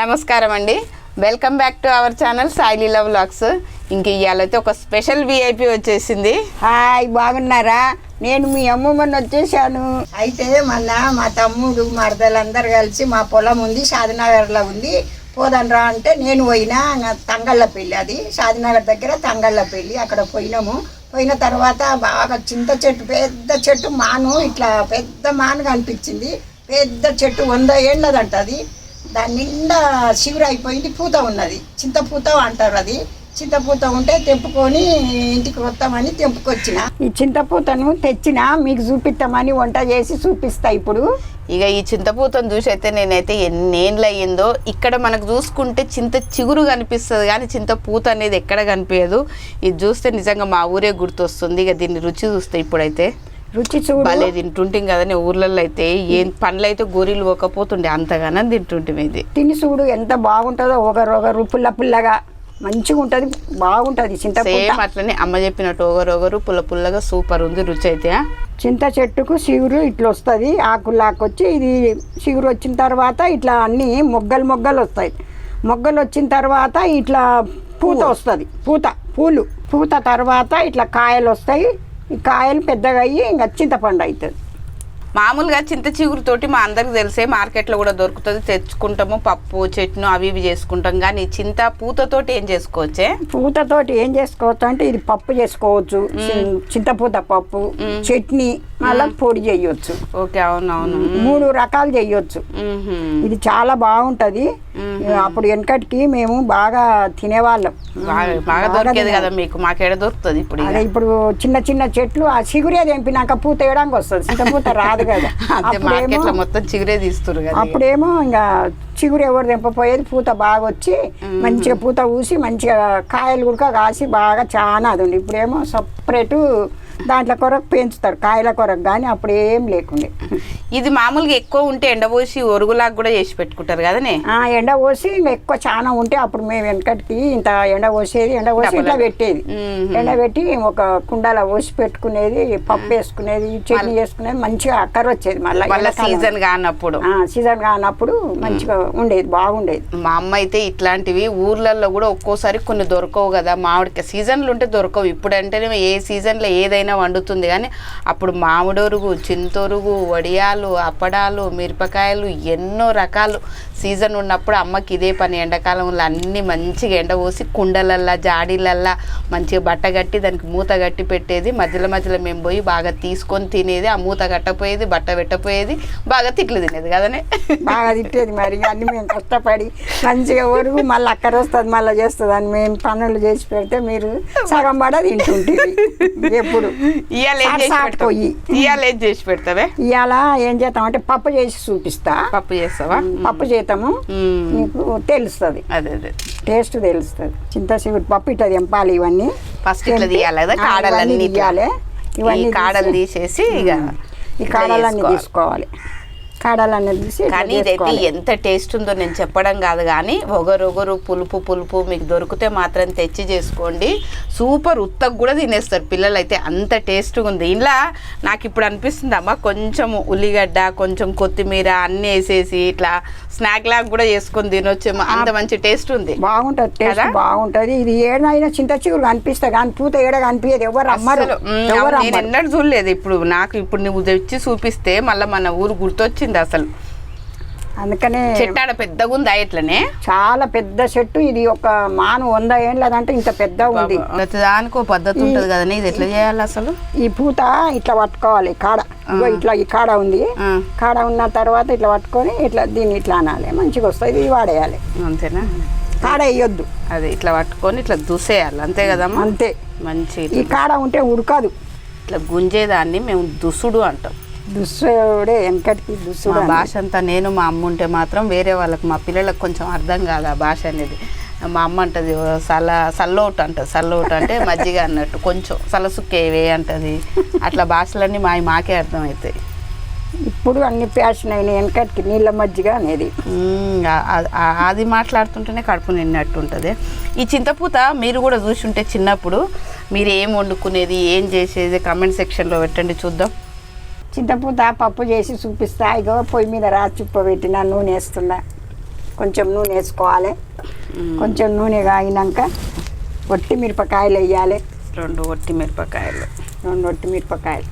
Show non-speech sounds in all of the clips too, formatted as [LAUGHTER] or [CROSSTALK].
నమస్కారం అండి. Welcome back to our channel Saileela vlogs ఇంక ఇవాళైతే ఒక స్పెషల్ విఐపి వచ్చేసింది. హాయ్ బాగున్నారా? నేను మీ అమ్మమ్మని వచ్చేసాను. అయితే మొన్న మా తమ్ముడు మరదలందరూ కలిసి మా పొలం ఉంది షాదినగర్లో ఉంది. పోదనరా అంటే నేను పోయినా తంగళ్ళ పెళ్ళి అది షాదినగర్ దగ్గర తంగళ్ళ పెళ్ళి అక్కడ పోయినాము. పోయిన తర్వాత బాగా చింత చెట్టు పెద్ద చెట్టు మాను ఇట్లా పెద్ద మాను కనిపించింది. పెద్ద చెట్టు వంద ఏళ్ళదంట అది. దాని నిండా చిగురు అయిపోయింది పూత ఉన్నది. చింతపూత అంటారు అది. చింతపూత ఉంటే తెంపుకొని ఇంటికి వస్తామని తెంపుకొచ్చిన. ఈ చింతపూతను తెచ్చిన మీకు చూపిస్తామని వంట చేసి చూపిస్తా ఇప్పుడు. ఇక ఈ చింతపూతను చూసి అయితే నేనైతే ఎన్నేళ్ళు అయ్యిందో ఇక్కడ మనకు చూసుకుంటే చింత చిగురు కనిపిస్తుంది కానీ చింత పూత అనేది ఎక్కడ కనిపించదు. ఇది చూస్తే నిజంగా మా ఊరే గుర్తొస్తుంది. ఇక దీన్ని రుచి చూస్తే ఇప్పుడైతే. రుచి చూడు. భలే తింటుంటాం కదండి ఊర్లలో అయితే ఏం పండ్లు అయితే గోరీలు పోకపోతుండే అంతగానో తింటుంటాం ఇది. తిని చూడు ఎంత బాగుంటుందో ఒకరు ఒకరు పుల్ల పుల్లగా. మంచిగా ఉంటుంది బాగుంటుంది సేమ్ అట్లనే అమ్మ చెప్పినట్టు ఒకరు పుల్ల పుల్లగా సూపర్ ఉంది రుచి అయితే. ఆ? చింత చెట్టుకు చిగురు ఇట్లా వస్తుంది ఆకులాకొచ్చి ఇది చిగురు వచ్చిన తర్వాత ఇట్లా అన్ని మొగ్గలు మొగ్గలు వస్తాయి. మొగ్గలు వచ్చిన తర్వాత ఇట్లా పూత వస్తుంది పూత పూలు. పూత తర్వాత ఇట్లా కాయలు వస్తాయి ఈ కాయలు పెద్దగా అయ్యి ఇంకా చింతపండు అవుతుంది మామూలుగా చింత చిగురుతోటి మా అందరికి తెలిసే మార్కెట్లో కూడా దొరుకుతుంది. తెచ్చుకుంటాము పప్పు చట్నీ అవి ఇవి చేసుకుంటాం. కానీ చింత పూతతోటి ఏం చేసుకోవచ్చే? పూతతోటి ఏం చేసుకోవచ్చు అంటే ఇది పప్పు చేసుకోవచ్చు. చింతపూత పప్పు చట్నీ మళ్ళీ పొడి చేయొచ్చు. ఓకే అవునవును. మూడు రకాలు చేయొచ్చు. ఇది చాలా బాగుంటది. అప్పుడు వెనకటికి మేము బాగా తినేవాళ్ళం. బాగా బాగా దొరికేది కదా మీకు? మాకేడ దొరుకుతుంది ఇప్పుడు ఇక. అదే ఇప్పుడు చిన్న చిన్న చెట్లు ఆ చిగురే తెంపినాక పూత వేయడానికి వస్తుంది. చింతపూత రాదు కదా. [LAUGHS] మార్కెట్లో మొత్తం చిగురే తీస్తురు కదా. అప్పుడేమో ఇంకా చిగురు ఎవరు తెంపపోయేది? పూత బాగా వచ్చి మంచిగా పూత ఊసి మంచిగా కాయలు కూడా కాసి బాగా చాలా అది ఉంది ఇప్పుడేమో సపరేటు దాంట్లో కొరకు పెంచుతారు కాయల కొరకు కానీ అప్పుడు ఏం లేకుండే. ఇది మామూలుగా ఎక్కువ ఉంటే ఎండబోసి ఒరుగులాగా కూడా చేసి పెట్టుకుంటారు కదనే? ఆ ఎండ పోసి ఎక్కువ చాలా ఉంటే అప్పుడు మేము వెనకటికి ఇంత ఎండ పోసేది ఎండ పోసి ఇట్లా పెట్టేది. ఎండ పెట్టి ఒక కుండాల పోసి పెట్టుకునేది పప్పు వేసుకునేది చట్నీ వేసుకునేది మంచిగా అక్కర వచ్చేది మళ్ళీ సీజన్ కానప్పుడు. సీజన్ కానప్పుడు మంచిగా ఉండేది బాగుండేది. మా అమ్మ అయితే ఇట్లాంటివి ఊర్లలో కూడా ఒక్కోసారి కొన్ని దొరకవు కదా మామిడికాయ సీజన్లు ఉంటే దొరకవు. ఇప్పుడు అంటేనే ఏ సీజన్లో ఏదైనా వండుతుంది. కానీ అప్పుడు మామిడొరుగు చింతొరుగు వడియాలు అప్పడాలు మిరపకాయలు ఎన్నో రకాలు సీజన్ ఉన్నప్పుడు అమ్మకి ఇదే పని. ఎండాకాలంలో అన్నీ మంచిగా ఎండ పోసి కుండలల్లా జాడీలల్లా మంచిగా బట్ట కట్టి దానికి మూత కట్టి పెట్టేది. మధ్యలో మధ్యలో మేము పోయి బాగా తీసుకొని తినేది. ఆ మూత కట్టపోయేది బట్ట పెట్టపోయేది బాగా తిట్లు తినేది కదనే. బాగా తిట్టేది మరి. అన్ని మేము కష్టపడి మంచిగా ఒరుగు మళ్ళీ అక్కడ వస్తుంది మళ్ళీ చేస్తుంది అని మేము పనులు చేసి పెడితే మీరు సగం పడ తింటుంటే ఎప్పుడు ఇవాళ ఏం చేసి పెడతావు. ఇవాళ ఏం చేసి పెడతావే? ఇవాళ ఏం చేస్తామంటే పప్పు చేసి చూపిస్తా. పప్పు చేస్తావా? పప్పు చేస్తాము. మ్మ్. నీకు తెలుస్తుంది. అదే అదే. టేస్ట్ తెలుస్తుంది. చింతసిగుడు పప్పు ఇట్లా తెంపాలి ఇవన్నీ. ఫస్ట్ ఇట్లా తీయాలి కదా కాడలన్నీ. తీయాలి. ఇవన్నీ కాడలు తీసి- తీసేసి ఇక ఈ కాడలన్నీ. తీసుకోవాలి. కాడలన్నీ తీసి కానీ ఇదైతే. ఎంత టేస్ట్ ఉందో నేను చెప్పడం కాదు కానీ ఒగరొగరు పులుపు పులుపు మీకు దొరికితే మాత్రం తెచ్చి చేసుకోండి. సూపర్ ఉత్తకు కూడా తినేస్తారు పిల్లలు అయితే అంత టేస్ట్గా ఉంది. ఇలా నాకు ఇప్పుడు అనిపిస్తుంది అమ్మ కొంచెం ఉల్లిగడ్డ కొంచెం కొత్తిమీర అన్నీ వేసేసి ఇట్లా స్నాక్ లాగా కూడా చేసుకొని తినొచ్చేమో అంత మంచి టేస్ట్ ఉంది. బాగుంటది టేస్ట్? బాగుంటది. ఇది ఏడైనా చింత చిగురు కనిపిస్తా కానీ పూత ఏడ కనిపించదు ఎవరు అమ్మరు ఎవరు నేను ఎన్నడూ చూడలేదు. ఇప్పుడు నాకు ఇప్పుడు నువ్వు తెచ్చి చూపిస్తే మళ్ళీ మన ఊరు గుర్తొచ్చింది అసలు. అందుకనే చెట్టాడ పెద్దగా ఉంది ఇట్లనే? చాలా పెద్ద చెట్టు ఇది ఒక మాను వంద ఏండ్లదంటే ఇంత పెద్ద ఉంది. ఒక పద్ధతి ఉంటుంది కదనే ఇది ఎట్లా చేయాలి అసలు? ఈ పూత ఇట్లా పట్టుకోవాలి కాడ. ఇట్లా ఈ కాడ ఉంది. కాడ ఉన్న తర్వాత ఇట్లా పట్టుకొని ఇట్లా దీన్ని ఇట్లా అనాలి. మంచిగా వస్తుంది ఇది వాడేయాలి. అంతేనా? కాడ వేయొద్దు. అది ఇట్లా పట్టుకొని ఇట్లా దుసేయాలి అంతే కదమ్మా? అంతే. మంచి ఈ కాడ ఉంటే ఉడకదు. ఇట్లా గుంజేదాన్ని మేము దుసుడు అంటాం. దుస్సుడే వెనకటికి మా దుస్సుడు భాష అంతా నేను మా అమ్మ ఉంటే మాత్రం వేరే వాళ్ళకి మా పిల్లలకు కొంచెం అర్థం కాదు ఆ భాష అనేది. మా అమ్మ అంటది సల్ల సల్లోటు అంటది సల్లోటు అంటే [LAUGHS] మజ్జిగ అన్నట్టు కొంచెం సలసుక్కేవే అంటది. అట్లా భాషలన్నీ మా మాకే అర్థమవుతాయి ఇప్పుడు అన్ని ఫ్యాషన్ అయినాయి వెనకటికి నీళ్ళ మజ్జిగ అనేది. అది మాట్లాడుతుంటేనే కడుపు నిన్నట్టు ఉంటుంది. ఈ చింతపూత మీరు కూడా చూసుంటే చిన్నప్పుడు మీరు ఏం వండుకునేది ఏం చేసేది కమెంట్ సెక్షన్లో పెట్టండి చూద్దాం. చింతపూత పప్పు చేసి చూపిస్తా. ఇగో పొయ్యి మీద రాసి చుప్ప పెట్టిన నూనె వేస్తున్నా. కొంచెం నూనె వేసుకోవాలి. కొంచెం నూనె కాగినాక ఒట్టి మిరపకాయలు వేయాలి. రెండు ఒట్టి మిరపకాయలు. రెండు ఒట్టి మిరపకాయలు.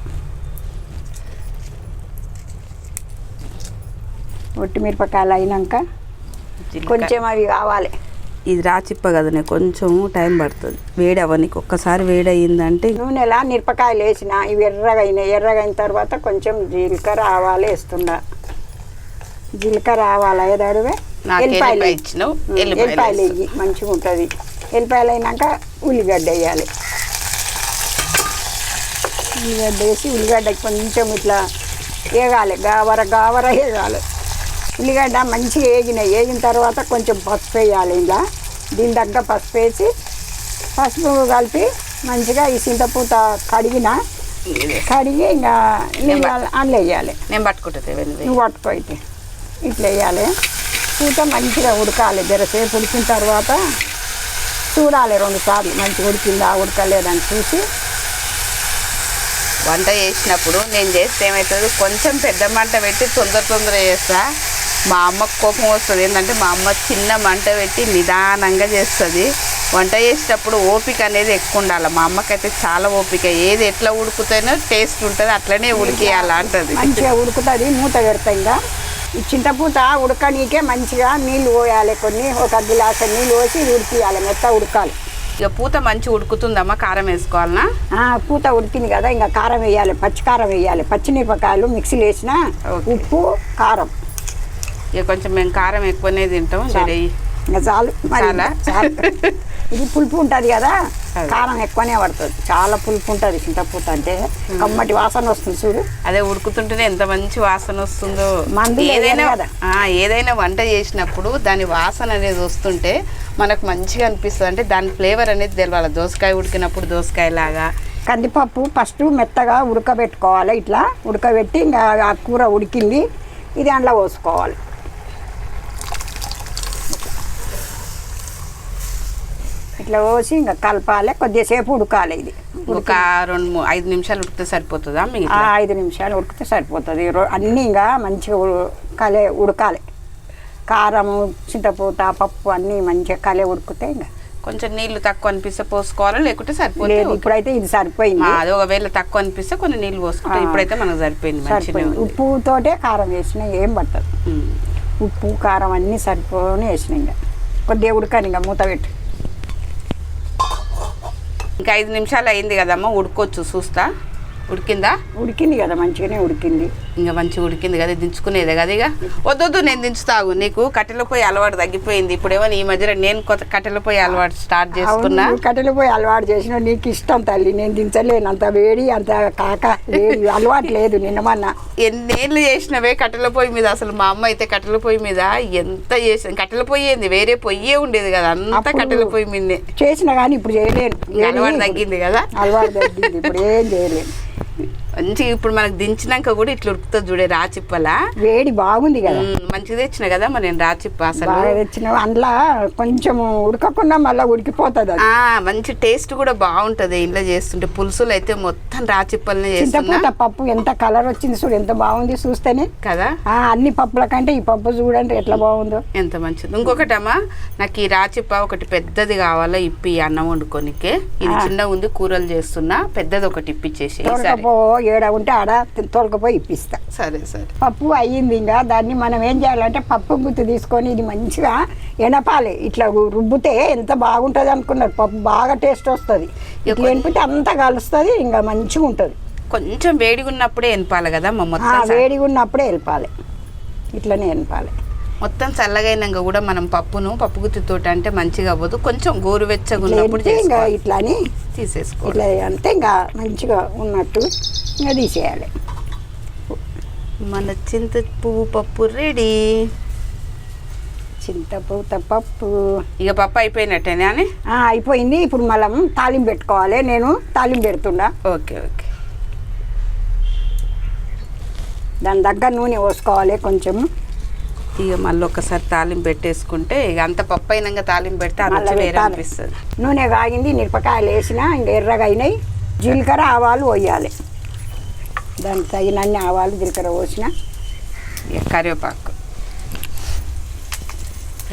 ఒట్టి మిరపకాయలు అయినాక. కొంచెం అవి కావాలి. ఇది రాచిప్ప కదనే కొంచెం టైం పడుతుంది. వేడి అవ్వనికి ఒక్కసారి వేడి అయ్యిందంటే నూనెలా మిరపకాయలు వేసిన ఇవి ఎర్రగా అయినాయి. ఎర్రగా అయిన తర్వాత కొంచెం జీలకర్ర ఆవాలు వేస్తుండా జీలకర్ర ఆవాలు నాకు ఎల్లిపాయలు ఎల్లిపాయ ఇచ్చినావు? ఎల్లిపాయలు మంచిగా ఉంటుంది. ఎల్లిపాయలు అయినాక ఉల్లిగడ్డ వేయాలి. ఉల్లిగడ్డ వేసి ఉల్లిగడ్డ కొంచెం ఇట్లా వేగాలి. గావర గావర వేగాలి. ఉల్లిగడ్డ మంచిగా వేగినాయి వేగిన తర్వాత కొంచెం పసుపు వేయాలి ఇలా దీని దగ్గర పసుపు వేసి పసుపు కలిపి మంచిగా ఈ చింతపూత కడిగిన. కడిగి ఇంకా అందులో వేయాలి. నేను పట్టుకుంటుంది నువ్వు. పట్టుకో అయితే ఇట్లా వేయాలి. పూత మంచిగా ఉడకాలి. జరసేపు ఉడికిన తర్వాత చూడాలి రెండు సార్లు. మంచిగా ఉడికిందా ఉడకలేదని చూసి. వంట చేసినప్పుడు నేను చేస్తే ఏమవుతుంది? కొంచెం పెద్ద మంట పెట్టి తొందర తొందర చేస్తా. మా అమ్మకు కోపం వస్తుంది. ఏంటంటే మా అమ్మ చిన్న మంట పెట్టి నిదానంగా చేస్తుంది. వంట చేసేటప్పుడు ఓపిక అనేది ఎక్కువ ఉండాలి. మా అమ్మకైతే చాలా ఓపిక. ఏది ఎట్లా ఉడుకుతేనో టేస్ట్ ఉంటుంది. అట్లనే ఉడికేయాలి అంటది. మంచిగా ఉడుకుతుంది. మూత పెడతాయి ఇంకా. ఈ చింతపూత ఉడకనీకే మంచిగా నీళ్ళు పోయాలి కొన్ని. ఒక గిలాస నీళ్ళు పోసి ఉడికియాలి. మెత్త ఉడకాలి. ఇక పూత మంచి ఉడుకుతుందమ్మా. కారం వేసుకోవాలనా? పూత ఉడికింది కదా. ఇంకా కారం వేయాలి. పచ్చి కారం వేయాలి. పచ్చిమిరపకాయలు మిక్సీలో వేసిన. ఉప్పు కారం. ఇక కొంచెం మేము కారం ఎక్కువనే తింటాం. జర ఇంకా చాలు. చాలా? [LAUGHS] ఇది పులుపు ఉంటుంది కదా. కారం ఎక్కువనే పడుతుంది. చాలా పులుపు ఉంటుంది చింతపూత అంటే. కమ్మటి వాసన వస్తుంది చూడు. అదే ఉడుకుతుంటేనే ఎంత మంచి వాసన వస్తుందో. ఏదైనా ఏదైనా వంట చేసినప్పుడు దాని వాసన అనేది వస్తుంటే మనకు మంచిగా అనిపిస్తుంది. అంటే దాని ఫ్లేవర్ అనేది తెలవాలి. దోసకాయ ఉడికినప్పుడు దోసకాయ లాగా కందిపప్పు ఫస్ట్ మెత్తగా ఉడకబెట్టుకోవాలి. ఇట్లా ఉడకబెట్టి ఇంకా ఆ కూర ఉడికింది. ఇది అందులో పోసుకోవాలి. ఇట్లా పోసి ఇంకా కలపాలి కొద్దిసేపు ఉడకాలి ఇది. ఒక రెండు ఐదు నిమిషాలు ఉడికితే సరిపోతుందా మిగతా ఐదు నిమిషాలు ఉడికితే సరిపోతుంది. అన్నీ ఇంకా మంచిగా కలే ఉడకాలి. కారము చింతపూత పప్పు అన్నీ మంచిగా కలే ఉడికితే ఇంకా. కొంచెం నీళ్ళు తక్కువ అనిపిస్తే పోసుకోవాలా? లేకుంటే సరిపోతుంది లేదు ఇప్పుడైతే ఇది సరిపోయింది. అది ఒకవేళ తక్కువ అనిపిస్తే కొన్ని నీళ్ళు పోసుకుంటాం. ఇప్పుడైతే మనకు సరిపోయింది సరిపోయింది. ఉప్పుతోటే కారం వేసిన ఏం పట్టదు. ఉప్పు కారం అన్నీ సరిపోని వేసిన ఇంకా. కొద్దిగా ఉడకని ఇంకా మూత పెట్టి. ఇంకా ఐదు నిమిషాలు అయింది కదమ్మా ఉడుకోవచ్చు చూస్తా. ఉడికిందా? ఉడికింది కదా మంచిగానే ఉడికింది. ఇంకా మంచిగా ఉడికింది కదా దించుకునేదే కదా ఇక. వద్దొద్దు నేను దించుతాగు. నీకు కట్టెల పొయ్యి అలవాటు తగ్గిపోయింది. ఇప్పుడేమో ఈ మధ్యన నేను కొత్త కట్టెల పొయ్యి అలవాటు స్టార్ట్ చేసుకున్నా. కట్టెలు పోయి అలవాటు చేసిన నీకు ఇష్టం తల్లి నేను దించలేను. అంత వేడి అంత కాక లేదు అలవాటు లేదు నిన్నమన్నా ఎన్నేళ్ళు చేసినవే కట్టెల పొయ్యి మీద? అసలు మా అమ్మ అయితే కట్టెల పొయ్యి మీద ఎంత చేసింది? కట్టెల పొయ్యి ఏంది? వేరే పొయ్యే ఉండేది కదా అంతా కట్టెల పొయ్యి మీదే. చేసిన కానీ ఇప్పుడు చేయలేను. అలవాటు తగ్గింది కదా? అలవాటు తగ్గింది ఇప్పుడు ఏం చేయలేను. మంచిగా ఇప్పుడు మనకు దించినాక కూడా ఇట్లా ఉడుకుతుంది చూడే రాచిప్పలా వేడి బాగుంది కదా. మంచిగా తెచ్చిన కదా మరి నేను రాచిప్ప అసలు. తెచ్చిన అందులో కొంచెం ఉడకకుండా మళ్ళీ ఉడికిపోతుంది మంచి టేస్ట్ కూడా బాగుంటది ఇంట్లో చేస్తుంటే. పులుసులు అయితే మొత్తం రాచిప్పలనే చేస్తున్నా. పప్పు ఎంత కలర్ వచ్చింది చూడు ఎంత బాగుంది చూస్తేనే. కదా? ఆ, అన్ని పప్పుల కంటే ఈ పప్పు చూడండి ఎట్లా బాగుందో. ఎంత మంచిది. ఇంకొకటమ్మా నాకు ఈ రాచిప్ప ఒకటి పెద్దది కావాలా ఇప్పి అన్నం వండుకోనికే. ఇది ఆ. చిన్నగా ఉంది కూరలు చేస్తున్నా. పెద్దది ఒకటి ఇప్పించేసి ఏడ ఉంటే ఆడ తోలకపోయి ఇప్పిస్తా. సరే సరే. పప్పు అయ్యింది ఇంకా దాన్ని మనం ఏం చేయాలంటే పప్పు గుత్తి తీసుకొని ఇది మంచిగా ఎనపాలి. ఇట్లా రుబ్బితే ఎంత బాగుంటుంది అనుకున్నారు. పప్పు బాగా టేస్ట్ వస్తుంది. ఇట్లా ఎనిపితే అంతా కలుస్తుంది ఇంకా మంచిగా ఉంటుంది. కొంచెం వేడిగా ఉన్నప్పుడే ఎనపాలి కదా మా మొత్తం వేడిగా ఉన్నప్పుడే వెళ్ళిపాలి ఇట్లనే ఎనపాలి. మొత్తం చల్లగైనాక కూడా మనం పప్పును పప్పు గుత్తితోటి అంటే మంచిగా అవ్వదు. కొంచెం గోరువెచ్చగా ఉన్నప్పుడు ఇంకా. ఇట్లా అని తీసేసుకో ఇట్లా అంటే ఇంకా మంచిగా ఉన్నట్టు ఇంకా తీసేయాలి. మన చింత పువ్వు పప్పు రెడీ. చింతపూత పప్పు. ఇక పప్పు అయిపోయినట్టేనా అని? అయిపోయింది. ఇప్పుడు మనం తాలింపు పెట్టుకోవాలి. నేను తాలింపు పెడుతున్నా. Okay okay. దాని దగ్గర నూనె పోసుకోవాలి కొంచెం. ఇక మళ్ళీ ఒకసారి తాలింపు పెట్టేసుకుంటే ఇక అంత పప్పు అయినాక తాలింపు పెడితే ఆ రుచి వేరే. అనిపిస్తుంది. నూనె కాగింది మిరపకాయలు వేసిన ఇంకా ఎర్రగా అయినాయి. జీలకర్ర ఆవాలు పోయాలి. దానికి తగినన్ని ఆవాలు జీలకర్ర పోసిన. కరివేపాకు.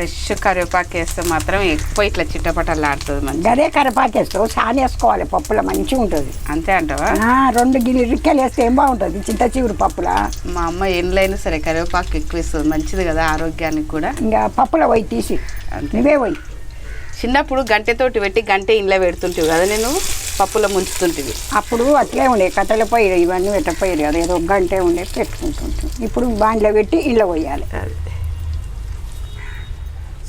ఫ్రెష్ కరివేపాకు వేస్తే మాత్రం ఎక్కువ ఇట్లా చిట్టపటలాడుతుంది మంచి గదే కరివేపాకేస్తావు సాని వేసుకోవాలి పప్పులో మంచిగా ఉంటుంది. అంతే అంటావా? ఆ, రెండు గిన్నె రిక్కలు వేస్తే ఏం బాగుంటుంది? చింత చిగురు పప్పులా? మా అమ్మ ఎండ్లైనా సరే కరివేపాకు ఎక్కువ ఇస్తుంది మంచిది కదా ఆరోగ్యానికి కూడా. ఇంకా పప్పులో పోయి తీసి నువ్వే పోయి. చిన్నప్పుడు గంటెతోటి పెట్టి గంటె ఇంట్లో పెడుతుంటివి కదా నేను పప్పులో ముంచుతుంటివి. అప్పుడు అట్లే ఉండే కట్టెల పొయ్యి ఇవన్నీ పెట్టపోయారు కదా ఏదో ఒక గంటే ఉండే పెట్టుకుంటుంటాం ఇప్పుడు బాండ్లో పెట్టి ఇళ్ళ పోయాలి. అది.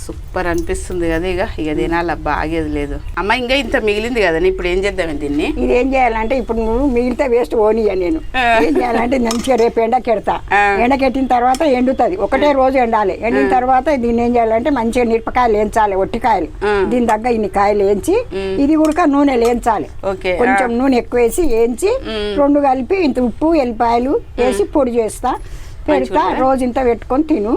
సూపర్ అనిపిస్తుంది కదా ఇక. ఇక తినాలి బాగేది లేదు. అమ్మ ఇంకా ఇంత మిగిలింది కదా ఇప్పుడు ఏం చేద్దాం దీన్ని? ఇది ఏం చేయాలంటే ఇప్పుడు నువ్వు మిగిలితే వేస్ట్ ఓనియా నేను. ఏం చేయాలంటే మంచిగా రేపు ఎండకెడతా. ఎండకెట్టిన తర్వాత ఎండుతుంది. ఒకటే రోజు ఎండాలి. ఎండిన తర్వాత దీన్ని ఏం చేయాలంటే మంచిగా మిరపకాయలు వేయించాలి ఒట్టికాయలు. దీని దగ్గర ఇన్ని కాయలు వేయించి ఇది కూడా నూనె వేయించాలి కొంచెం నూనె ఎక్కువ వేసి వేయించి. రెండు కలిపి ఇంత ఉప్పు ఎల్లిపాయలు వేసి పొడి చేస్తా. పెడతా? రోజు ఇంత పెట్టుకొని తిను.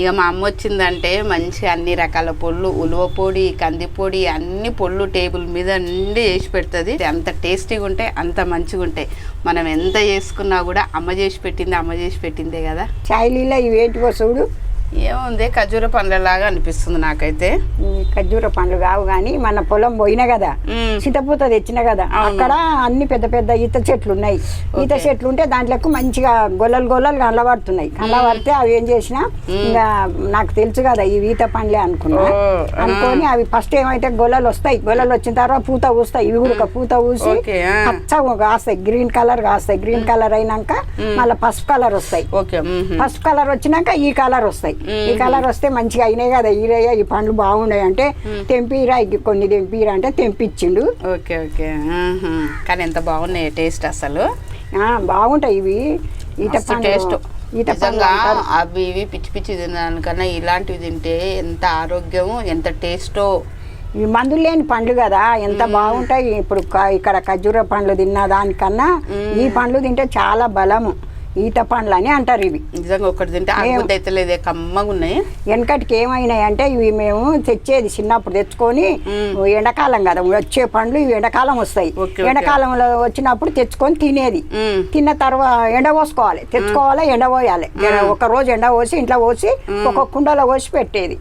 ఇక మా అమ్మ వచ్చిందంటే మంచిగా అన్ని రకాల పొళ్ళు ఉలువ పొడి కందిపొడి అన్ని పొళ్ళు టేబుల్ మీద నిండి చేసి పెడుతుంది. అంత టేస్టీగా ఉంటాయి అంత మంచిగా ఉంటాయి. మనం ఎంత చేసుకున్నా కూడా అమ్మ చేసి పెట్టింది అమ్మ చేసి పెట్టిందే కదా. చాయలీలో ఇవేంటివో చూడు ఏముంది ఖర్జూర పండ్లలాగా అనిపిస్తుంది నాకైతే ఖర్జూర పండ్లు కావు కానీ మన పొలం పోయినా కదా మ్మ్. చింతపూత తెచ్చిన కదా. అక్కడ అన్ని పెద్ద పెద్ద ఈత చెట్లు ఉన్నాయి ఈత. చెట్లు ఉంటే దాంట్లోకి మంచిగా గొల్లలు గొల్లలు కనబడుతున్నాయి కనబడితే అవి ఏం చేసిన ఇంకా నాకు తెలుసు కదా ఈ ఈత పండ్లే అనుకున్నా. అనుకొని అవి ఫస్ట్ ఏమైతే గొల్లలు వస్తాయి గొల్లలు వచ్చిన తర్వాత పూత పూస్తాయి ఇవి కూడా పూత పూసి. పచ్చగా కాస్తాయి గ్రీన్ కలర్ కాస్తాయి గ్రీన్ కలర్ అయినాక మళ్ళీ పసుపు కలర్ వస్తాయి. పసుపు కలర్ వచ్చినాక ఈ కలర్ వస్తాయి ఈ కలర్ వస్తే మంచిగా అయినాయి కదా ఈరయ్య ఈ పండ్లు బాగున్నాయి అంటే తెంపిరా కొన్ని తెంపిరా అంటే తెంపిచ్చిండు. Okay okay. కానీ ఎంత బాగున్నాయి టేస్ట్ అసలు? బాగుంటాయి ఇవి. ఈత టేస్ట్. నిజంగా. అవి ఇవి పిచ్చి పిచ్చి తినడానికన్నా ఇలాంటివి తింటే ఎంత ఆరోగ్యం ఎంత టేస్టో. ఇవి మందులు లేని పండ్లు కదా ఎంత బాగుంటాయి. ఇప్పుడు ఇక్కడ ఖర్జూర పండ్లు తిన్న దానికన్నా ఈ పండ్లు తింటే చాలా బలము. ఈత పండ్లు అని అంటారు ఇవి. నిజంగా ఒకటి తింటే ఆగుద్ది అయితే లేదే కమ్మగా ఉన్నాయి. వెనకటికి ఏమైనాయి అంటే ఇవి మేము తెచ్చేది చిన్నప్పుడు తెచ్చుకొని ఎండాకాలం కదా వచ్చే పండ్లు ఇవి ఎండాకాలం వస్తాయి. ఎండాకాలంలో వచ్చినప్పుడు తెచ్చుకొని తినేది. తిన్న తర్వాత ఎండ పోసుకోవాలి. తెచ్చుకోవాలి ఎండ పోయాలి. ఒక రోజు ఎండ పోసి ఇంట్లో పోసి ఒక కుండలో పోసి పెట్టేది.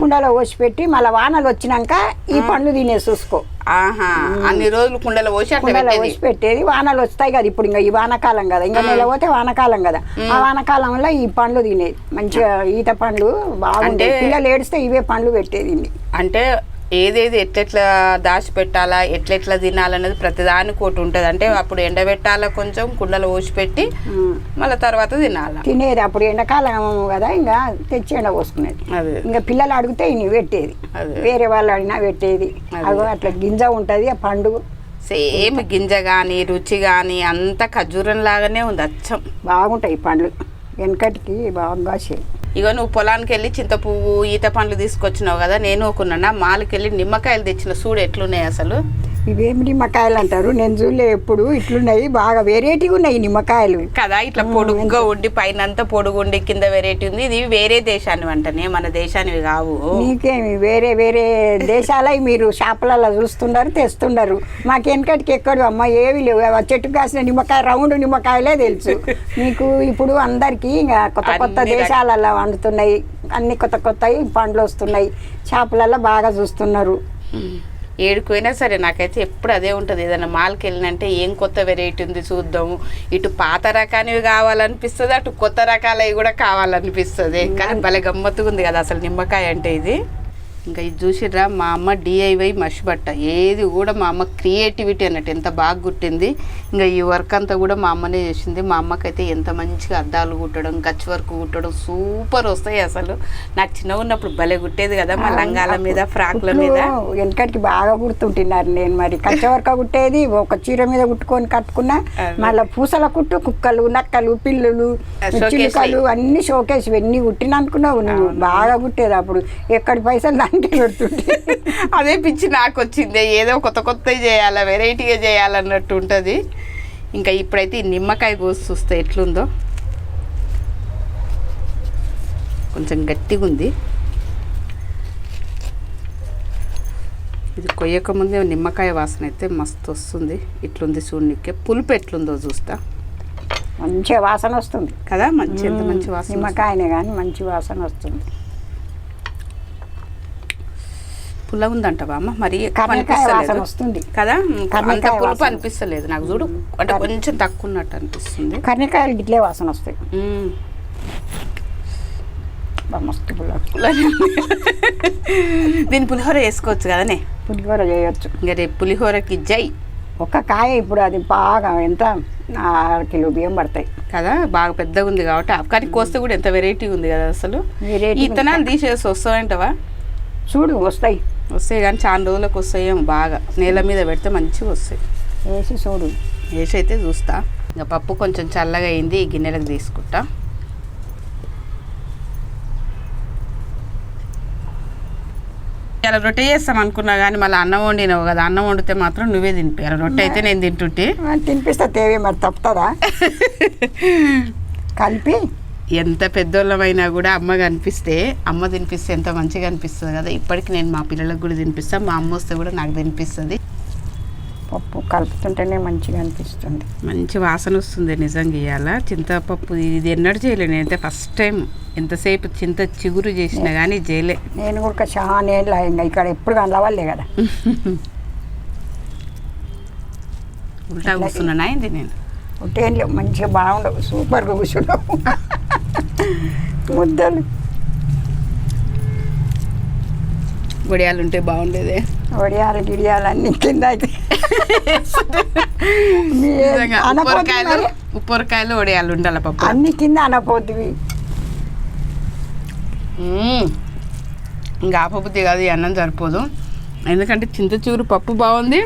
కుండలో పోసి పెట్టి మళ్ళీ వానలు వచ్చినాక ఈ పండ్లు తినే చూసుకో. ఆహా అన్ని రోజులు కుండలో పోసి కుండలో పోసి పెట్టేది. వానలు వస్తాయి కదా ఇప్పుడు ఇంకా ఈ వానకాలం కదా ఇంకా నెల పోతే వానకాలం కదా. ఆ వానకాలంలో ఈ పండ్లు తినేది. మంచిగా ఈత పండ్లు బాగుంటాయి. పిల్లలు ఏడిస్తే ఇవే పండ్లు పెట్టేది. అంటే ఏదేది ఎట్లెట్లా దాచి పెట్టాలా ఎట్లెట్లా తినాలనేది ప్రతిదానికి ఒకటి ఉంటుంది. అంటే అప్పుడు ఎండబెట్టాలా కొంచెం కుండలో పోసి పెట్టి ఉమ్. మళ్ళీ తర్వాత తినాలా. తినేది అప్పుడు ఎండాకాలం కదా ఇంకా తెచ్చి ఎండ పోసుకునేది. అదే. ఇంకా పిల్లలు అడిగితే ఇన్ని పెట్టేది. అదే. వేరే వాళ్ళు అడిగినా పెట్టేది. అగో అట్లా గింజ ఉంటుంది ఆ పండు. సేమ్ గింజ కానీ రుచి కానీ అంత ఖర్జూరం లాగానే ఉంది అచ్చం. బాగుంటాయి ఈ పండ్లు. వెనకటికి బాగా చేయి. ఇగో నువ్వు పొలానికి వెళ్ళి చింత పువ్వు ఈత పండ్లు తీసుకొచ్చినావు కదా నేను ఒకన్నా మాలకి వెళ్ళి నిమ్మకాయలు తెచ్చిన చూడు ఎట్లున్నాయి అసలు? ఇవేమి నిమ్మకాయలు అంటారు? నేను చూడలే ఎప్పుడు. ఇట్లున్నాయి బాగా వెరైటీగా ఉన్నాయి నిమ్మకాయలు. కదా ఇట్లా పొడుగ్గా ఉండి పైన అంతా పొడుగుండి కింద వెరైటీ ఉంది. ఇది వేరే దేశాన్ని వంటనే మన దేశానివి కావు. నీకేమి వేరే వేరే దేశాల మీరు షాపులలో చూస్తున్నారు తెస్తున్నారు. మాకు వెనకటికి ఎక్కడు అమ్మ ఏవి లేవు. ఆ చెట్టు కాసిన నిమ్మకాయ రౌండ్ నిమ్మకాయలే తెలుసు. మీకు ఇప్పుడు అందరికీ ఇంకా కొత్త కొత్త దేశాలలో వండుతున్నాయి. అన్ని కొత్త కొత్త పండ్లు వస్తున్నాయి. షాపులలో బాగా చూస్తున్నారు. ఏడుకోయినా సరే నాకైతే ఎప్పుడు అదే ఉంటుంది. ఏదైనా మాల్కి వెళ్ళినంటే ఏం కొత్త వెరైటీ ఉంది చూద్దాము. ఇటు పాత రకానివి కావాలనిపిస్తుంది అటు కొత్త రకాలవి కూడా కావాలనిపిస్తుంది. కానీ భలే గమ్మత్తుగా ఉంది కదా అసలు నిమ్మకాయ అంటే ఇది. ఇంకా ఇది చూసిర్రా మా అమ్మ డిఐవై మషిబట్ట. ఏది కూడా మా అమ్మ క్రియేటివిటీ అన్నట్టు ఎంత బాగా కుట్టింది. ఇంకా ఈ వర్క్ అంతా కూడా మా అమ్మనే చేసింది. మా అమ్మకైతే ఎంత మంచిగా అద్దాలు కుట్టడం గచ్ వర్క్ కుట్టడం సూపర్ వస్తాయి అసలు. నాకు చిన్నగా ఉన్నప్పుడు భలే కుట్టేది కదా మా లంగాల మీద ఫ్రాక్ల మీద. వెనకటికి బాగా గుర్తుంటున్నారు నేను మరి. కచ్చవరక కుట్టేది ఒక చీర మీద కుట్టుకొని కట్టుకున్నా. మళ్ళీ పూసల కుట్టు కుక్కలు నక్కలు పిల్లులు చిలుకలు అన్ని షోకేసి ఎన్ని కుట్టిన అనుకున్నావు నువ్వు. బాగా కుట్టేది అప్పుడు. ఎక్కడి పైసలు దానికి పెడుతుంటే. అదే పిచ్చి నాకు వచ్చింది ఏదో కొత్త కొత్తవి చేయాలా వెరైటీగా చేయాలన్నట్టు ఉంటుంది. ఇంకా ఇప్పుడైతే ఈ నిమ్మకాయ కోసి చూస్తే ఎట్లుందో. కొంచెం గట్టిగా ఉంది. ఇది కొయ్యక ముందే నిమ్మకాయ వాసన అయితే మస్తు వస్తుంది. ఇట్లుంది చూడనికే పులుపు ఎట్లుందో చూస్తా. మంచిగా వాసన వస్తుంది. కదా మంచి ఎంత మంచి వాసన. నిమ్మకాయనే కానీ మంచి వాసన వస్తుంది. పుల్ల ఉందంటవా అమ్మ మరి. వస్తుంది. కదా? అంత పులుపు. అనిపిస్తలేదు నాకు చూడు. అంటే కొంచెం తక్కువ ఉన్నట్టు అనిపిస్తుంది. కర్రకాయలు గిట్లే వాసన వస్తాయి. మస్తు ఉంది. దీని పులిహోర వేసుకోవచ్చు కదనే? పులిహోర చేయొచ్చు. ఇంకా రేపు పులిహోరకి జై. ఒక కాయ ఇప్పుడు అది బాగా ఎంత? ఆరు కిలో బియ్యం పడతాయి. కదా? బాగా పెద్దగా ఉంది కాబట్టి కానీ కోస్తే కూడా ఎంత వెరైటీ ఉంది కదా అసలు? ఇత్తనాలు తీసేసి వస్తాయంటవా? చూడు వస్తాయి. వస్తాయి కానీ చాలా రోజులకు వస్తాయేమో బాగా. నేల మీద పెడితే మంచిగా వస్తాయి. వేసి చూడు. వేసి అయితే చూస్తా. ఇంకా పప్పు కొంచెం చల్లగా అయింది ఈ గిన్నెలకు తీసుకుంటా. ఇలా రొట్టె చేస్తాం అనుకున్నా కానీ మళ్ళీ అన్నం వండినావు కదా అన్నం వండితే మాత్రం నువ్వే తినిపించాలి రొట్టె అయితే నేను తింటుంటే. తినిపిస్తా తేవి మరి తప్పుతుందా? [LAUGHS] కలిపి ఎంత పెద్దోళ్ళమైనా కూడా అమ్మ కనిపిస్తే అమ్మ తినిపిస్తే ఎంత మంచిగా అనిపిస్తుంది కదా. ఇప్పటికి నేను మా పిల్లలకు కూడా తినిపిస్తాను మా అమ్మ వస్తే కూడా నాకు తినిపిస్తుంది. పప్పు కలుపుతుంటేనే మంచిగా అనిపిస్తుంది. మంచి వాసన వస్తుంది నిజంగా ఇవాళ చింతపప్పు ఇది ఎన్నడూ చేయలే. నేనైతే ఫస్ట్ టైం ఎంతసేపు చింత చిగురు చేసినా కానీ చేయలే. నేను కూడా చాలా ఏళ్ళ ఇంకా ఇక్కడ ఎప్పుడు కనలవాళ్ళే కదా. [LAUGHS] ఉల్టా కూర్చున్నానా అయింది నేను? ఉంటేం మంచిగా బాగుండవు. సూపర్గా కూర్చున్నావు. [LAUGHS] ముద్దలు. వడియాలు ఉంటే బాగుండేదే. వడియాలు గిడియాలు అన్ని కింద అయితే. ఉప్పొరకాయలు వడియాలు ఉండాలి పప్పు. అన్ని కింద అనపోతువి మ్మ్. ఇంకా ఆపబుద్ధి కాదు ఈ అన్నం సరిపోదు. ఎందుకంటే చింత చిగురు పప్పు బాగుంది.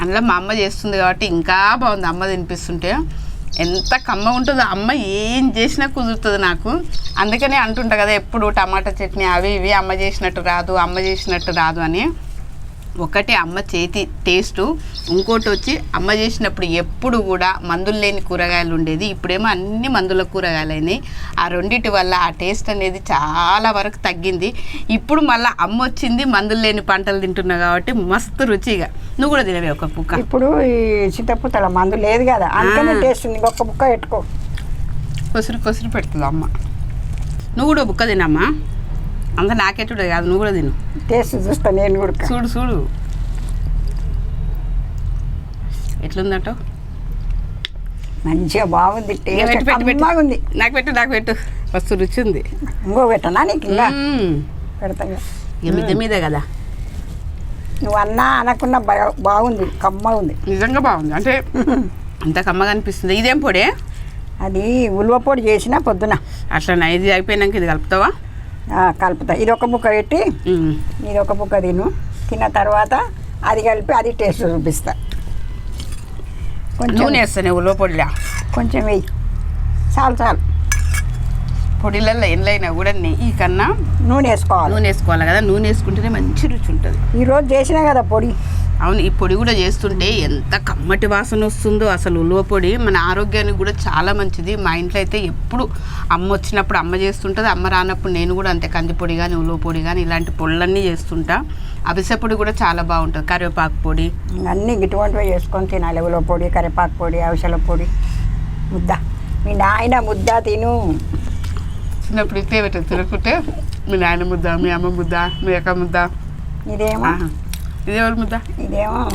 అందులో మా అమ్మ చేస్తుంది కాబట్టి ఇంకా బాగుంది అమ్మ తినిపిస్తుంటే. ఎంత కమ్మ ఉంటుందో అమ్మ ఏం చేసినా కుదురుతుంది నాకు. అందుకనే అంటుంటా కదా ఎప్పుడు టమాటా చట్నీ అవి ఇవి అమ్మ చేసినట్టు రాదు అమ్మ చేసినట్టు రాదు అని. ఒకటి అమ్మ చేతి టేస్ట్ ఇంకోటి వచ్చి అమ్మ చేసినప్పుడు ఎప్పుడు కూడా మందులు లేని కూరగాయలు ఉండేది. ఇప్పుడేమో అన్ని మందుల కూరగాయలు అయినాయి ఆ రెండిటి వల్ల ఆ టేస్ట్ అనేది చాలా వరకు తగ్గింది. ఇప్పుడు మళ్ళీ అమ్మ వచ్చింది మందులు లేని పంటలు తింటున్నావు కాబట్టి మస్తు రుచిగా. నువ్వు కూడా తినవే ఒక పుక్క ఇప్పుడు ఈ చింతపుత్తల మందు లేదు కదా? అందుకనే. టేస్ట్ ఉంది. ఇంకొక బుక్క పెట్టుకో. కొసురు కొసురు పెడుతుంది అమ్మ. నువ్వు కూడా బుక్క తినమ్మా. అంత నాకెట్టుడే కాదు నువ్వు కూడా తిను. టేస్ట్ చూస్తా నేను కూడా. చూడు చూడు. ఎట్లుందట. మంచిగా బాగుంది టేస్ట్ ఉంది. నాకు పెట్టు నాకు పెట్టు. మస్తు రుచి ఉంది ఇంకో పెట్టనా నీకు ఇంకా? మ్మ్. పెడతా ఇక. ఇక మిద్దె మీదే కదా. నువ్వు అన్నా అనకున్నా బాగుంది కమ్మగా ఉంది. నిజంగా బాగుంది. అంటే [LAUGHS] అంత కమ్మగా అనిపిస్తుంది. ఇదేం పొడే? అది ఉలువ పొడి చేసిన పొద్దున. అట్లా ఇది అయిపోయినాక ఇది కలుపుతావా? కలుపుతా. ఇది ఒక బుక్క పెట్టి. ఇది ఒక బుక్క తిను. తిన్న తర్వాత అది కలిపి అది టేస్ట్ చూపిస్తా. కొంచెం నూనె వేస్తానే ఉల్వ పొడిలా కొంచెం వెయ్యి చాలు చాలు. పొడిలలో ఎన్నైనా కూడా నెయ్యి కన్నా నూనె వేసుకోవాలి. నూనె వేసుకోవాలి కదా నూనె వేసుకుంటేనే మంచి రుచి ఉంటుంది. ఈరోజు చేసినా కదా పొడి. అవును ఈ పొడి కూడా చేస్తుంటే ఎంత కమ్మటి వాసన వస్తుందో అసలు ఉలువ పొడి. మన ఆరోగ్యానికి కూడా చాలా మంచిది. మా ఇంట్లో అయితే ఎప్పుడు అమ్మ వచ్చినప్పుడు అమ్మ చేస్తుంటుంది అమ్మ రానప్పుడు నేను కూడా అంతే. కంది పొడి కానీ ఉలువ పొడి కానీ ఇలాంటి పొళ్ళన్నీ చేస్తుంటా. అవిసె పొడి కూడా చాలా బాగుంటుంది. కరివేపాకు పొడి. అన్నీ ఇటువంటివి చేసుకొని తినాలి. ఉలువ పొడి కరివేపాకు పొడి అవసల పొడి. ముద్ద. మీ నాయన ముద్ద తిను. చిన్నప్పుడు ఇట్టే తినకుంటే మీ నాయన ముద్ద మీ అమ్మ ముద్ద మీ అక్క ముద్ద. ఇదేమో. ఇదేవారి ముద్ద? ఇదేమో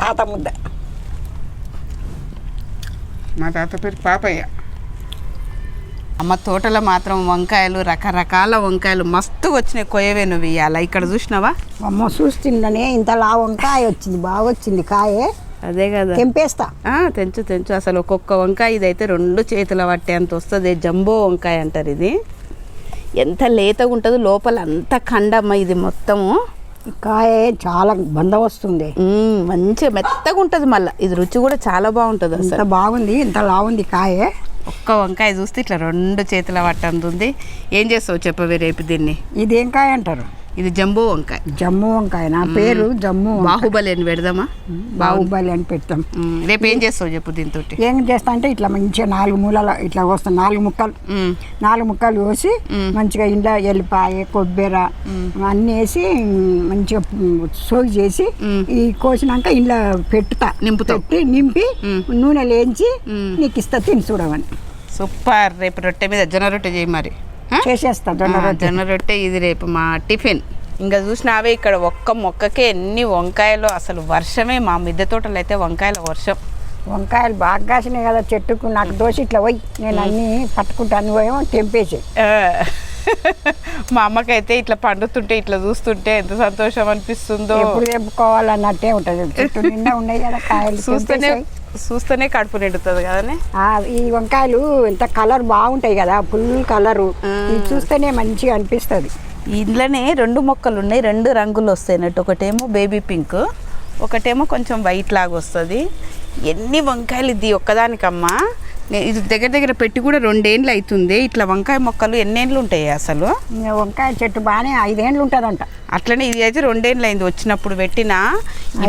తాత ముద్ద. మా తాత పేరు పాపయ్య. అమ్మ తోటలో మాత్రం వంకాయలు రకరకాల వంకాయలు మస్తు వచ్చినాయి కొయ్యవే నువ్వు ఇవాళ ఇక్కడ చూసినావా? అమ్మ చూస్తుండనే ఇంత లా వంకాయ వచ్చింది బాగా వచ్చింది కాయే. అదే కదా. తెంపేస్తా. ఆ, తెంచు తెంచు. అసలు ఒక్కొక్క వంకాయ ఇదైతే రెండు చేతుల పట్టే అంత వస్తుంది. జంబో వంకాయ అంటారు ఇది. ఎంత లేతగా ఉంటుంది లోపల అంత ఖండమ్మ ఇది మొత్తము. కాయ చాలా బంద వస్తుంది. మంచిగా మెత్తగా ఉంటుంది మళ్ళీ. ఇది రుచి కూడా చాలా బాగుంటుంది అసలు. బాగుంది ఇంత లా ఉంది కాయ. ఒక్క వంకాయ చూస్తే ఇట్లా రెండు చేతుల పట్టంతుంది. ఏం చేస్తావు చెప్పవే రేపు దీన్ని? ఇదేం కాయ అంటారు? ఇది జంబో వంకాయ. జమ్ము వంకాయ. నా పేరు జమ్ము. బాహుబలి అని పెడదామా? బాహుబలి అని పెడతాం. రేపు ఏం చేస్తావు చెప్పు దీంతో ఏం చేస్తా అంటే ఇట్లా మంచిగా నాలుగు మూలల ఇట్లా వస్తాం నాలుగు ముక్కలు. నాలుగు ముక్కలు కోసి. మంచిగా ఇంట్లో ఎల్లిపాయ కొబ్బరి అన్నీ వేసి మంచిగా సోగి చేసి. ఈ కోసినాక ఇంట్లో పెట్టుతా. నింపుతావు. పెట్టి నింపి. నూనె లేంచి. నీకు ఇస్తా తిని చూడమని. సూపర్. రేపు రొట్టె మీద జొన్న రొట్టె చేయి మరి? చేసేస్తా జొన్న రొట్టె. జొన్న రొట్టె ఇది రేపు మా టిఫిన్. ఇంకా చూసినావే ఇక్కడ ఒక్క మొక్కకే ఎన్ని వంకాయలు అసలు వర్షమే మా మిద్దె తోటలో అయితే వంకాయల వర్షం. వంకాయలు బాగా కాసినాయి కదా చెట్టుకు నాకు దోశ ఇట్లా పోయి నేను అన్నీ పట్టుకుంటాను పోయేమో తెంపేసి. [LAUGHS] మా అమ్మకైతే ఇట్లా పండుతుంటే ఇట్లా చూస్తుంటే ఎంత సంతోషం అనిపిస్తుందో. ఎప్పుడు తెంపుకోవాలన్నట్టే ఉంటుంది చెట్టు నిండా ఉన్నాయి కదా కాయలు చూస్తేనే. చూస్తేనే కడుపు నిండుతుంది కదనే? ఆ, ఈ వంకాయలు ఎంత కలర్ బాగుంటాయి కదా ఫుల్ కలరు. ఇది చూస్తేనే మంచిగా అనిపిస్తుంది. ఇంట్లోనే రెండు మొక్కలు ఉన్నాయి రెండు రంగులు వస్తాయి అన్నట్టు. ఒకటేమో బేబీ పింక్ ఒకటేమో కొంచెం వైట్ లాగా వస్తుంది. ఎన్ని వంకాయలు ఇది ఒక్కదానికమ్మా? ఇది దగ్గర దగ్గర పెట్టి కూడా రెండేండ్లు అవుతుంది ఇట్లా వంకాయ మొక్కలు ఎన్నేండ్లు ఉంటాయి అసలు? వంకాయ చెట్టు బాగానే ఐదేళ్ళు ఉంటుందంట. అట్లనే ఇది అయితే రెండేండ్లు అయింది వచ్చినప్పుడు పెట్టినా.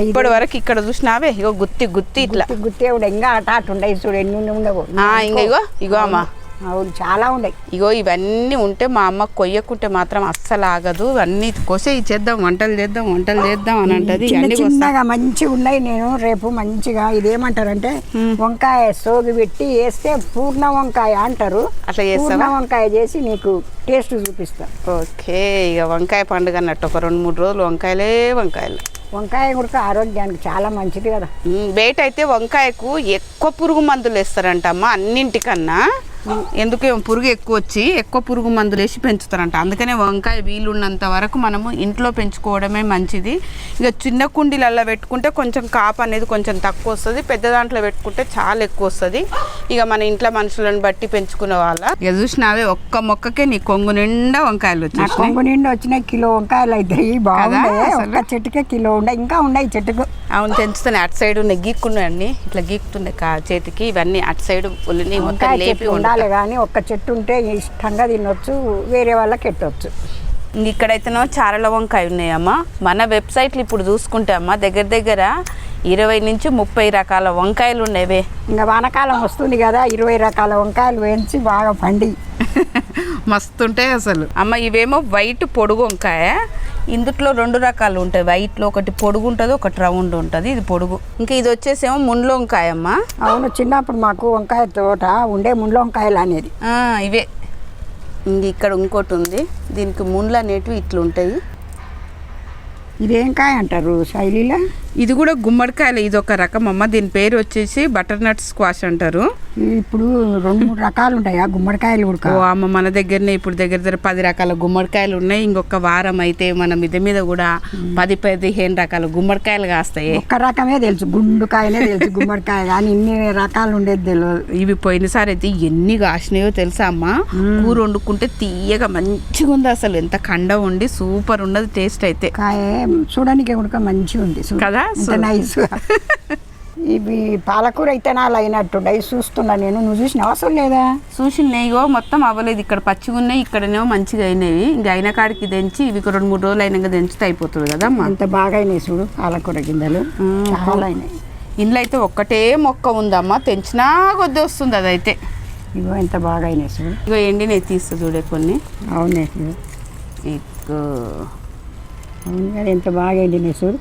ఇప్పటి వరకు ఇక్కడ చూసినావే? ఇగో గుత్తి గుత్తి ఇట్లా. గుత్తి ఇంకా అట అటు ఉండవు చూడు ఎన్ని ఉండవు. ఇంక ఇగో ఇగో అమ్మా. అవును చాలా ఉన్నాయి. ఇగో ఇవన్నీ ఉంటే మా అమ్మ కొయ్యకుంటే మాత్రం అస్సలు ఆగదు. అన్నీ కోసే చేద్దాం వంటలు చేద్దాం వంటలు చేద్దాం అని అంటది. చిన్నగా మంచిగా ఉన్నాయి నేను రేపు మంచిగా ఇదేమంటారంటే వంకాయ సోగి పెట్టి వేస్తే పూర్ణ వంకాయ అంటారు. అట్లా పూర్ణ వంకాయ చేసి నీకు టేస్ట్ చూపిస్తా. ఓకే ఇక వంకాయ పండుగ అన్నట్టు ఒక రెండు మూడు రోజులు వంకాయలే వంకాయలు. వంకాయ కూడా ఆరోగ్యానికి చాలా మంచిది కదా. బయట అయితే వంకాయకు ఎక్కువ పురుగు మందులు వేస్తారంట అమ్మ అన్నింటికన్నా. ఎందుకు పురుగు ఎక్కువ వచ్చి ఎక్కువ పురుగు మందులు వేసి పెంచుతారంట. అందుకనే వంకాయ వీలున్నంత వరకు మనము ఇంట్లో పెంచుకోవడమే మంచిది. ఇక చిన్న కుండీలల్లో పెట్టుకుంటే కొంచెం కాపు అనేది కొంచెం తక్కువ వస్తుంది. పెద్ద దాంట్లో పెట్టుకుంటే చాలా ఎక్కువ వస్తుంది. ఇక మన ఇంట్లో మనుషులను బట్టి పెంచుకునే వాళ్ళ. ఇక చూసినావే ఒక్క మొక్కకే నీ కొంగు నిండా వంకాయలు నా వచ్చేసినాయి. కొంగు నిండా వచ్చిన కిలో వంకాయలు అవుతాయి? ఒక్క చెట్టుకే కిలో ఉన్నాయి ఇంకా ఉన్నాయి చెట్టుకు. అవును తెంచుతున్నాయి. అటు సైడ్ ఉన్నాయి. గీక్కున్నాయి అన్ని. ఇట్లా గీక్కుతున్నాయి చేతికి. ఇవన్నీ అటు సైడ్ లేపి చెట్టు ఉండాలి కానీ ఒక్క చెట్టు ఉంటే ఇష్టంగా తినొచ్చు వేరే వాళ్ళకి ఎట్టవచ్చు ఇంక ఇక్కడైతేనో చారల వంకాయ ఉన్నాయమ్మా. మన వెబ్సైట్లు ఇప్పుడు చూసుకుంటే అమ్మా దగ్గర దగ్గర ఇరవై నుంచి ముప్పై రకాల వంకాయలు ఉన్నాయివే ఇంకా వానకాలం వస్తుంది కదా ఇరవై రకాల వంకాయలు వేయించి బాగా పండి. [LAUGHS] మస్తుంటాయి అసలు. అమ్మ ఇవేమో వైట్ పొడుగు వంకాయ? ఇందుట్లో రెండు రకాలు ఉంటాయి. వైట్లో ఒకటి పొడుగు ఉంటుంది ఒకటి రౌండ్ ఉంటుంది. ఇది పొడుగు. ఇంకా ఇది వచ్చేసేమో ముండ్ల వంకాయ అమ్మ. అవును చిన్నప్పుడు మాకు వంకాయ తోట ఉండే ముండ్ల వంకాయలు అనేది ఇవే. ఇంక ఇక్కడ ఇంకోటి ఉంది. దీనికి ముండ్లు అనేటివి ఇట్లా ఉంటాయి ఇదేం కాయ అంటారు శైలిలో? ఇది కూడా గుమ్మడికాయలు ఇది ఒక రకం అమ్మ. దీని పేరు వచ్చేసి బటర్ నట్ స్క్వాష్ అంటారు. ఇప్పుడు రెండు మూడు రకాలు ఉంటాయి. ఆ గుమ్మడికాయలు కూడా ఓ అమ్మ మన దగ్గరనే ఇప్పుడు దగ్గర దగ్గర పది రకాల గుమ్మడికాయలు ఉన్నాయి. ఇంకొక వారం అయితే మన మిద మీద కూడా పది పదిహేను రకాల గుమ్మడికాయలు కాస్తాయి. ఒక్క రకమే తెలుసు. గుండుకాయనే తెలుసు గుమ్మడికాయ కానీ ఇన్ని రకాలు ఉండేది తెలియదు ఇవి పోయినసారి అయితే ఎన్ని కాసినాయో తెలుసా అమ్మ? కూర వండుకుంటే తీయగా మంచిగా ఉంది అసలు. ఎంత కండ ఉండి సూపర్ ఉన్నది టేస్ట్ అయితే. కాయ చూడడానికి కూడా మంచిగా ఉంది. కదా? నైస్ [LAUGHS] ఇవి పాలకూర ఇత్తనాలు అయినట్టున్నాయి చూస్తున్నా నేను. నువ్వు చూసిన అవసరం లేదా? చూసి నెయ్యో మొత్తం అవ్వలేదు. ఇక్కడ పచ్చిగా ఉన్నాయి ఇక్కడనేమో మంచిగా అయినవి. ఇంకా అయిన కాడికి దించి ఇవి ఒక రెండు మూడు రోజులు అయినాక దించితే అయిపోతుంది కదా ఎంత బాగా అయినాయి చూడు పాలకూర గింజలు. చాలా అయినాయి. ఇంట్లో అయితే ఒక్కటే మొక్క ఉందమ్మా. తెంచినా కొద్ది వస్తుంది అదైతే. ఇగో ఎంత బాగా అయినాయి చూడు. ఇగో ఎండి నేను తీస్తా చూడే కొన్ని. అవునే ఇగో. అవును కానీ ఎంత బాగా ఎండినాయి చూడు.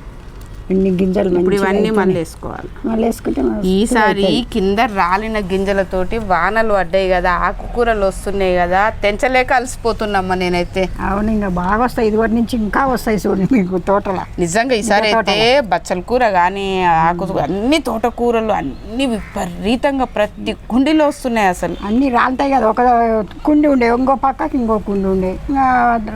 ఎన్ని గింజలు ఇప్పుడు ఇవన్నీ. మళ్ళీ వేసుకోవాలి. మళ్ళీ వేసుకుంటే ఈసారి. కింద రాలిన గింజలతోటి వానలు పడ్డాయి కదా ఆకుకూరలు వస్తున్నాయి కదా తెంచలేక అలసిపోతున్నమ్మా నేనైతే. అవును ఇంకా బాగా వస్తాయి. ఇదివరకు నుంచి ఇంకా వస్తాయి చూడు మీకు తోటల. నిజంగా ఈసారి అయితే బచ్చల కూర కానీ ఆకు అన్ని తోటకూరలు అన్ని విపరీతంగా ప్రతి కుండీలో వస్తున్నాయి అసలు. అన్నీ రాలుతాయి కదా. ఒక కుండి ఉండే ఇంకో పక్కకి ఇంకో కుండి ఉండే.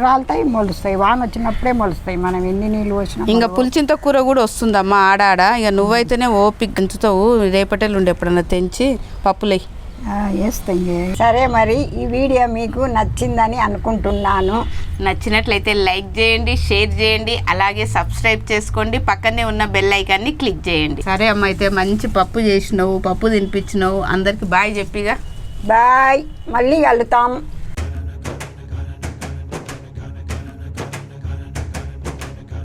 రాలుతాయి మొలుస్తాయి. వాన వచ్చినప్పుడే మొలుస్తాయి. మనం ఎన్ని నీళ్ళు వచ్చినా ఇంకా పులిచింత కూర కూడా వస్తుందమ్మా ఆడాడ? ఇక నువ్వైతేనే ఓపిక పెంచుతావు రేపటెల్లు ఉండి ఎప్పుడన్నా తెంచి పప్పులై. వేస్తాయి సరే మరి ఈ వీడియో మీకు నచ్చిందని అనుకుంటున్నాను. నచ్చినట్లయితే లైక్ చేయండి షేర్ చేయండి అలాగే సబ్స్క్రైబ్ చేసుకోండి. పక్కనే ఉన్న బెల్ ఐకాన్ని క్లిక్ చేయండి. సరే అమ్మ అయితే మంచి పప్పు చేసినావు పప్పు తినిపించినావు. అందరికి బాయ్ చెప్పిగా. బాయ్. మళ్ళీ కలుతాం